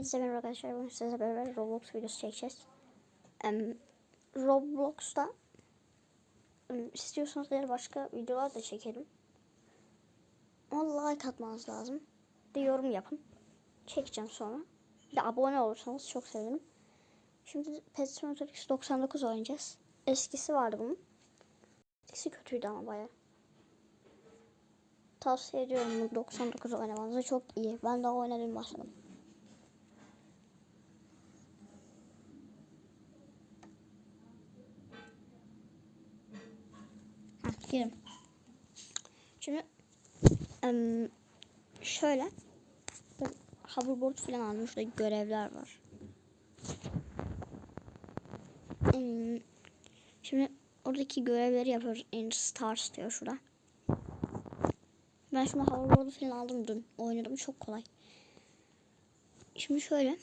Hepinize merhaba arkadaşlar. Bugün sizlerle beraber Roblox videosu çekeceğiz. Em, Roblox'ta em, istiyorsanız eğer başka videolar da çekelim. Ama like atmanız lazım. Bir yorum yapın. Çekeceğim sonra. Bir de abone olursanız çok sevinirim. Şimdi Pet Simulator X 99 oynayacağız. Eskisi vardı bunun. Eskisi kötüydü ama baya. Tavsiye ediyorum bu 99 oynamanızı çok iyi. Ben daha oynadım başladım. Girin. Şimdi şöyle hoverboard falan aldım. Şurada görevler var. Şimdi oradaki görevleri yapıyoruz. In Stars diyor şurada. Ben şimdi hoverboard'u falan aldım dün. Oynadım çok kolay. Şimdi şöyle.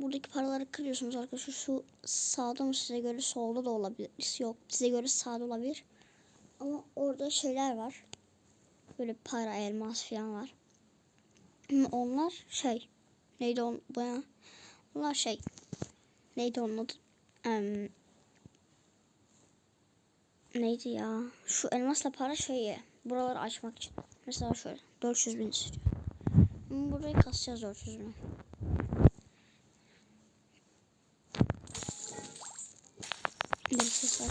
Buradaki paraları kırıyorsunuz arkadaşlar. Şu sağda mı size göre solda da olabilir. Yok size göre sağda olabilir. Ama orada şeyler var. Böyle para, elmas falan var. Onlar şey. Neydi on baya? Onlar şey. Neydi onun adı? Em, neydi ya? Şu elmasla para şeyi. Buraları açmak için. Mesela şöyle. 400 bin istiyor. Burayı kasacağız 400 bin. Bir ses.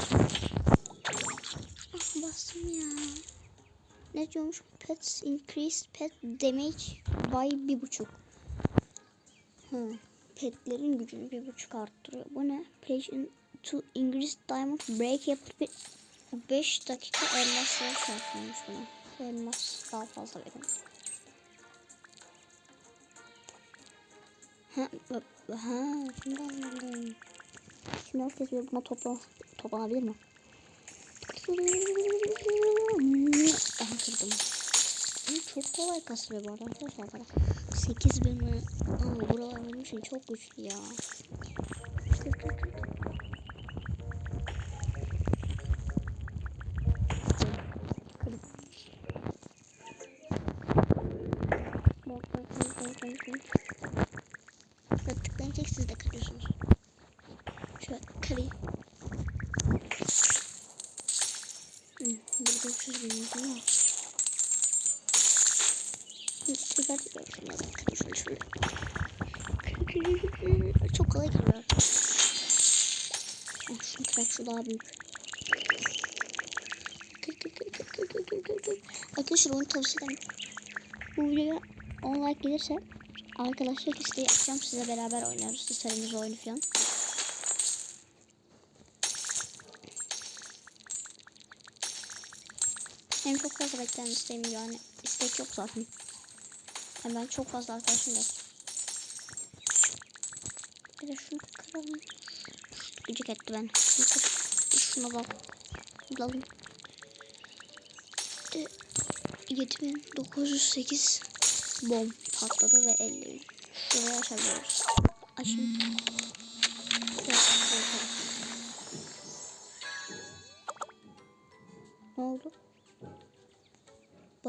Bastım ya. Ne diyormuş? Pets increase pet damage by bir buçuk. Hı. Petlerin gücünü bir buçuk arttırıyor. Bu ne? İn to increase diamond break yapıp bir 5 dakika elmasları çarpıyormuş buna. Elmas daha fazla verin. Ha, ha, şimdi anladım. Şimdi herkes bir buna topla, toplanabilir mi? Aha kırdım. Çok kolay kasılıyor bu arada arkadaşlar. 8 bin mi? Aa, buralar benim için çok güçlü ya. Dur dur dur. Tıklayın tek siz de kırıyorsunuz. görüşürüz benim ama. Güzel. Çok kolay geliyor. Şimdi bak şu daha büyük. Arkadaşlar onu tavsiye ederim. Bu videoya 10 like gelirse arkadaşlar işte yapacağım size beraber oynarız. Tasarımız oyunu falan. Hem çok fazla bekleyen isteğim yani istek yok zaten. Hem ben çok fazla arkadaşım var. Bir de şunu kıralım. Gıcık etti ben. Şuna bak. Bulalım. De 7908 bom patladı ve 50 Şuraya açabiliyoruz. Açayım.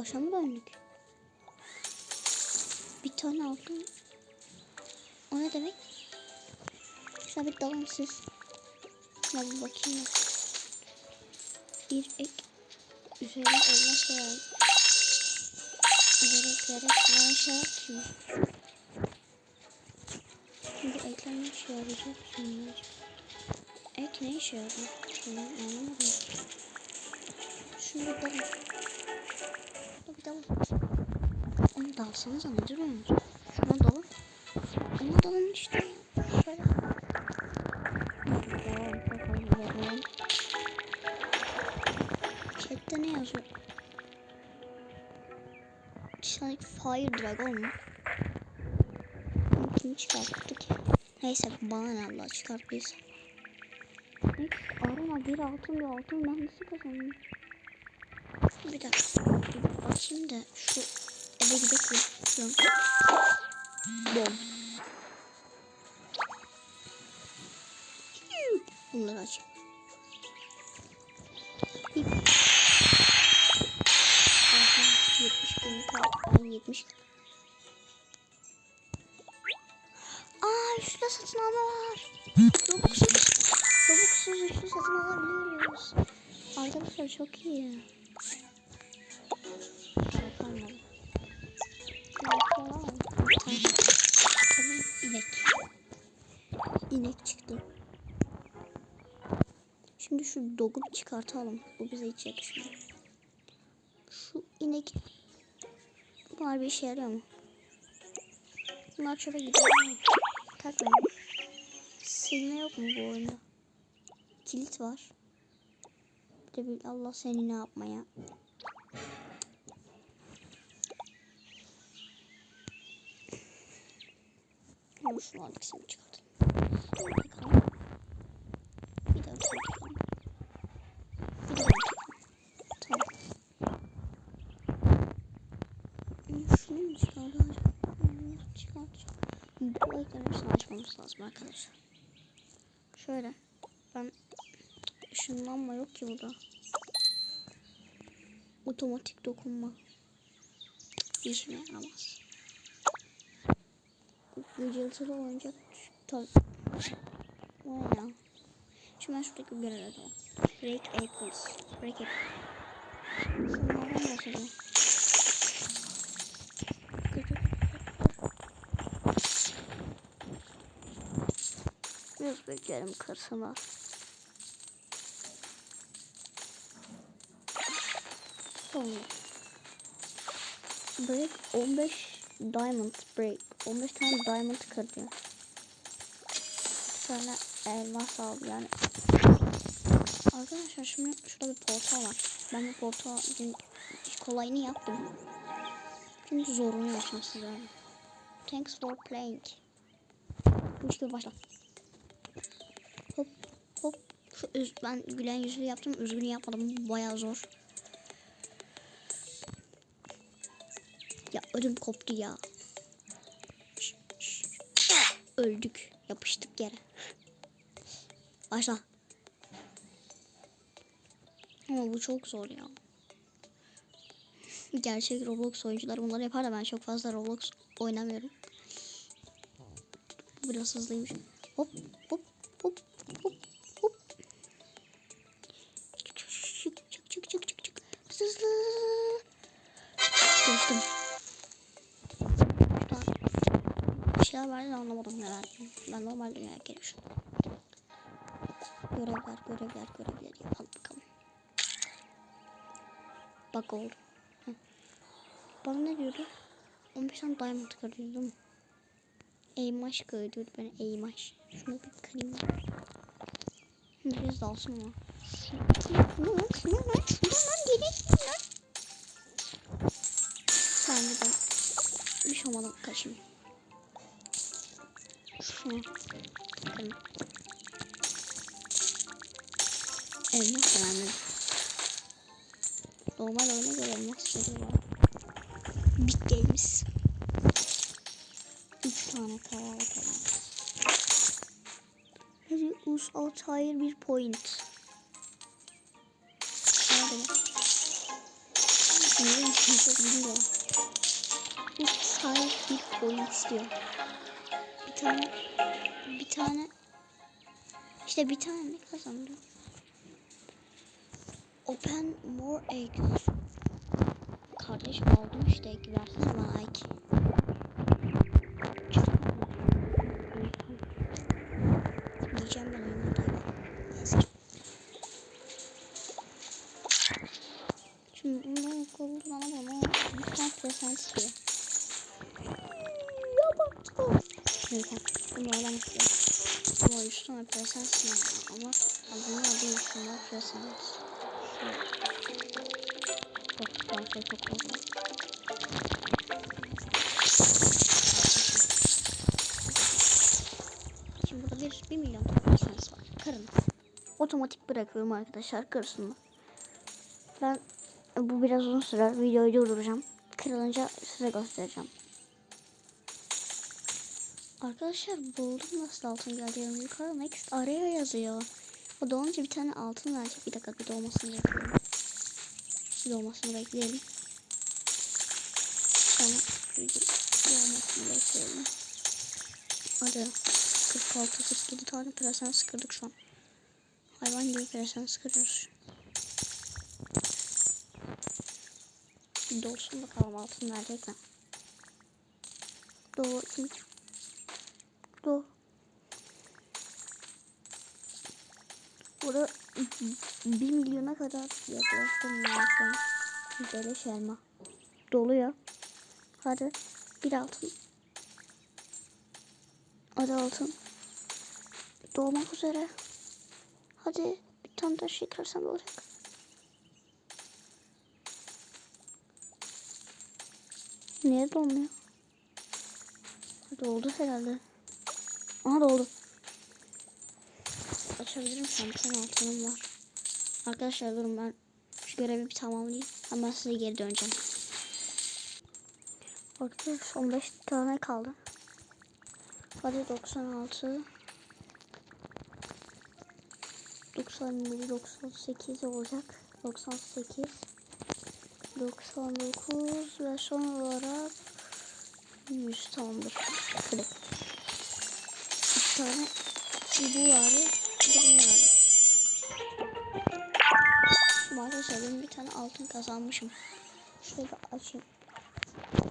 akşam da oynadık. Bir tane aldım. O ne demek? Sabit dalımsız. Ya bir bakayım. Bir ek üzerine elma şey al. Gerek gerek ben şey atayım. Şimdi eklenme şey yarayacak bunlar. Ek ne işe yarıyor? Ben anlamadım. Şunu bakalım. Şuna bir dalın. Onu dalsanıza ne duruyorsunuz? Şuna dalın. Ona dalın işte. Şöyle. Chatte ne yazıyor? Sonic Fire Dragon mu? Kim çıkarttı ki? Neyse bana ne Allah çıkarttıysa. Ne? Arama bir altın bir altın ben nasıl kazandım? Bir dakika. Da şu eve gidelim. Bom. Bunları. Bip. Aha, 70 bin kaldı. Ay, 70. şurada satın alma var. Robux'suz. Robux'suz üçlü satın alabiliyoruz. Arkadaşlar çok iyi. İnek çıktı. Şimdi şu dogu çıkartalım. Bu bize hiç yakışmıyor. Şu inek var bir işe yarıyor mu? Bunlar çöpe gidiyor mu? Silme yok mu bu oyunda? Kilit var. Bir de bir Allah seni ne yapmaya. Ama şunu aldık şimdi çıkartalım. Hepsini açmamız lazım arkadaşlar. Şöyle. Ben ışınlanma yok ki burada. Otomatik dokunma. İşime yaramaz. Gıcıltılı oyuncak tabii. Ne ya? Şimdi ben şuradaki bir yapalım. Break apples. Break apple. Şunlardan bahsedeyim. Biraz bekleyelim kırsınlar. Sonra. Break 15 diamond break. 15 tane diamond kır diyor. Bir tane elmas al yani. Arkadaşlar şimdi şurada bir portal var. Ben bu portal kolayını yaptım. Şimdi zorunu yapacağım size. Thanks for playing. Gibi başla. Hop hop. Şu üz ben gülen yüzlü yaptım. Üzgün yapmadım. Bu bayağı zor. Ya ödüm koptu ya. Şş, şş. Öldük. Yapıştık yere. Başla. Ama bu çok zor ya. Gerçek Roblox oyuncular bunları yapar da ben çok fazla Roblox oynamıyorum. Biraz hızlıymış. Hop hop hop hop hop. Çık çık çık çık çık çık çık. Hızlı. Geçtim. Bir şeyler vardı anlamadım neler. Ben normal dünyaya gelmişim. Görevler görevler görevler yapalım bakalım. Bak oldu. Heh. Bana ne diyordu? 15 tane diamond kırıyordu değil mi? Eymaş kırıyordu beni eymaş. Şunu bir kırayım. Biraz dalsın ama. Şunu lan şunu lan şunu lan geri lan. Ben de ben bir şey olmadan kaçayım. Şunu kırayım. Da vermedim. Normal oyuna göre elmas veriyorlar. Big Games. 3 tane karar elmas. Hadi us altayır bir point. Nerede? Nereye çok bilmiyorum. Us altayır bir point istiyor. Bir tane bir tane işte bir tane ne kazandım? Open more eggs. Kardeş aldım işte egg versene bana egg. Yiyeceğim ben yumurtayı. Neyse. Şimdi bundan kullanamam ama lütfen present istiyor. Ya baktım. Neyse. Bunu oradan istiyor. Ama üç tane present istiyor adı üstünde present. Şimdi burada bir, bir milyon tane var. Kırın. Otomatik bırakıyorum arkadaşlar kırsınlar. Ben bu biraz uzun sürer. Videoyu durduracağım. Kırılınca size göstereceğim. Arkadaşlar buldum nasıl altın geldi. Yukarı next araya yazıyor. O doğunca bir tane altın verecek. Bir dakika bir doğmasını bekleyelim. Bir doğmasını bekleyelim. Sonra bir doğmasını bekleyelim. Hadi. 6 47 tane presens kırdık şu an. Hayvan gibi presens kırıyoruz. Bir dolsun bakalım altın verecek mi? Doğu kim? Burada 1 milyona kadar yaklaştım an. Böyle şey elma. Doluyor. Hadi. Bir altın. Hadi altın. Doğmak üzere. Hadi. Bir tane taş yıkarsam olacak. Niye dolmuyor? Doldu herhalde. Aha doldu. Açabilirim şu an. Altınım var. Arkadaşlar durun ben şu görevi bir tamamlayayım. Ama size geri döneceğim. Arkadaşlar son 5 tane kaldı. Hadi 96 97 98 olacak. 98 99 ve son olarak 100 tamamdır. Kırık. Tane bu vardı. Şimdi arkadaşlar ben bir tane altın kazanmışım. Şöyle açayım.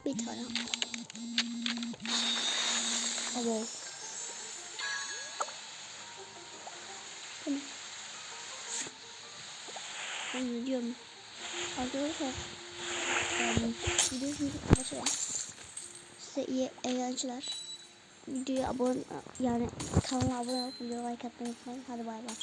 Bir tane. Abo. Tamam. Ben diyorum? Arkadaşlar. Yani videoyu şimdi kapatıyorum. Size iyi eğlenceler. Videoya abone yani kanala abone olup videoya like atmayı unutmayın. Hadi bay bay.